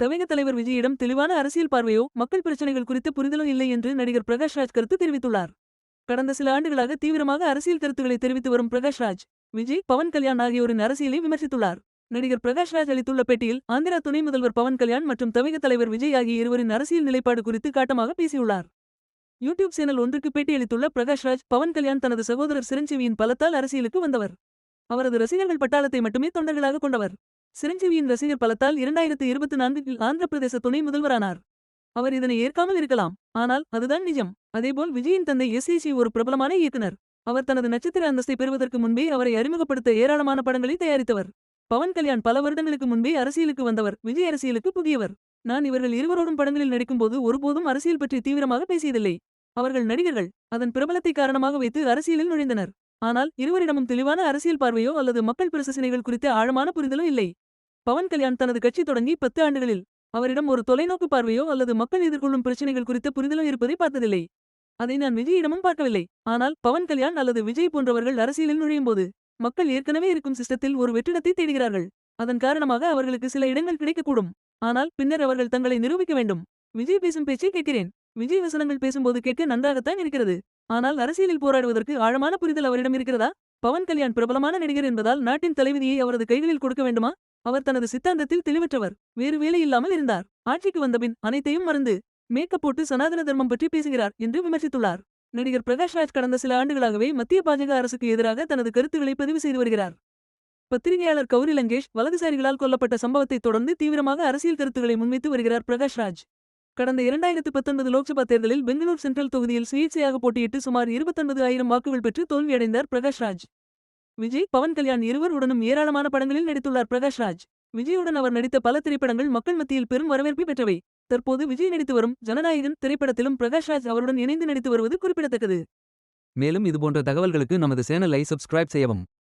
தமிழக தலைவர் விஜயிடம் தெளிவான அரசியல் பார்வையோ மக்கள் பிரச்சனைகள் குறித்து புரிதலும் இல்லை என்று நடிகர் பிரகாஷ் ராஜ் கருத்து தெரிவித்துள்ளார். கடந்த சில ஆண்டுகளாக தீவிரமாக அரசியல் கருத்துக்களை தெரிவித்து வரும் பிரகாஷ் ராஜ் விஜய் பவன் கல்யாண் ஆகியோரின் அரசியலை விமர்சித்துள்ளார். நடிகர் பிரகாஷ் ராஜ் அளித்துள்ள பேட்டியில் ஆந்திரா துணை முதல்வர் பவன் கல்யாண் மற்றும் தமிழக தலைவர் விஜய் ஆகிய இருவரின் அரசியல் நிலைப்பாடு குறித்து காட்டமாக பேசியுள்ளார். யூடியூப் சேனல் ஒன்றுக்கு பேட்டியளித்துள்ள பிரகாஷ் ராஜ் பவன் கல்யாண் தனது சகோதரர் சிரஞ்சீவியின் பலத்தால் அரசியலுக்கு வந்தவர். அவரது ரசிகர்கள் பட்டாளத்தை மட்டுமே தொண்டர்களாக கொண்டவர். சிரஞ்சீவியின் ரசிகர் பலத்தால் இரண்டாயிரத்து இருபத்தி நான்கில் ஆந்திர பிரதேச துணை முதல்வரானார். அவர் இதனை ஏற்காமல் இருக்கலாம். ஆனால் அதுதான் நிஜம். அதேபோல் விஜயின் தந்தை எஸ் ஒரு பிரபலமான இயக்குனர். அவர் தனது நட்சத்திர அந்தஸ்தை பெறுவதற்கு முன்பே அவரை அறிமுகப்படுத்த ஏராளமான படங்களை தயாரித்தவர். பவன் கல்யாண் பல வருடங்களுக்கு முன்பே அரசியலுக்கு வந்தவர். விஜய் அரசியலுக்கு புதியவர். நான் இவர்கள் இருவரோடும் படங்களில் நடிக்கும்போது ஒருபோதும் அரசியல் பற்றி தீவிரமாக பேசியதில்லை. அவர்கள் நடிகர்கள் அதன் பிரபலத்தை காரணமாக வைத்து அரசியலில் நுழைந்தனர். ஆனால் இருவரிடமும் தெளிவான அரசியல் பார்வையோ அல்லது மக்கள் பிரசசனைகள் குறித்த ஆழமான புரிதலோ இல்லை. பவன் கல்யாண் தனது கட்சி தொடங்கி பத்து ஆண்டுகளில் அவரிடம் ஒரு தொலைநோக்கு பார்வையோ அல்லது மக்கள் எதிர்கொள்ளும் பிரச்சனைகள் குறித்த புரிதலோ இருப்பதை பார்த்ததில்லை. அதை நான் விஜயிடமும் பார்க்கவில்லை. ஆனால் பவன் கல்யாண் அல்லது விஜய் போன்றவர்கள் அரசியலில் நுழையும்போது மக்கள் ஏற்கனவே இருக்கும் சிஸ்டத்தில் ஒரு வெற்றிடத்தை தேடுகிறார்கள். அதன் காரணமாக அவர்களுக்கு சில இடங்கள் கிடைக்கக்கூடும். ஆனால் பின்னர் அவர்கள் தங்களை நிரூபிக்க வேண்டும். விஜய் பேசும் பேச்சை கேட்கிறேன். விஜய் வசனங்கள் பேசும்போது கேட்க நன்றாகத்தான் இருக்கிறது. ஆனால் அரசியலில் போராடுவதற்கு ஆழமான புரிதல் அவரிடம் இருக்கிறதா? பவன் கல்யாண் பிரபலமான நடிகர் என்பதால் நாட்டின் தலைவிதியை அவரது கைகளில் கொடுக்க வேண்டுமா? அவர் தனது சித்தாந்தத்தில் தெளிவற்றவர். வேறு வேலை இல்லாமல் இருந்தார். ஆட்சிக்கு வந்தபின் அனைத்தையும் மறந்து மேக்கப் போட்டு சனாதன தர்மம் பற்றி பேசுகிறார் என்று விமர்சித்துள்ளார். நடிகர் பிரகாஷ் ராஜ் கடந்த சில ஆண்டுகளாகவே மத்திய பாஜக அரசுக்கு எதிராக தனது கருத்துக்களை பதிவு செய்து வருகிறார். பத்திரிகையாளர் கௌரி லங்கேஷ் வலதுசாரிகளால் கொல்லப்பட்ட சம்பவத்தைத் தொடர்ந்து தீவிரமாக அரசியல் கருத்துக்களை முன்வைத்து வருகிறார் பிரகாஷ் ராஜ். கடந்த இரண்டாயிரத்து பத்தொன்பது லோக்சபா தேர்தலில் பெங்களூர் சென்ட்ரல் தொகுதியில் சுயேட்சையாக போட்டியிட்டு சுமார் இருபத்தொன்பது ஆயிரம் வாக்குகள் பெற்று தோல்வியடைந்தார் பிரகாஷ்ராஜ் விஜய் பவன் கல்யாண் இருவருடனும் ஏராளமான படங்களில் நடித்துள்ளார் பிரகாஷ் ராஜ் விஜயுடன் அவர் நடித்த பல திரைப்படங்கள் மக்கள் மத்தியில் பெரும் வரவேற்பை பெற்றவை. தற்போது விஜய் நடித்து வரும் ஜனநாயகன் திரைப்படத்திலும் பிரகாஷ் ராஜ் அவருடன் இணைந்து நடித்து வருவது குறிப்பிடத்தக்கது. மேலும் இதுபோன்ற தகவல்களுக்கு நமது சேனலை சப்ஸ்கிரைப் செய்யவும்.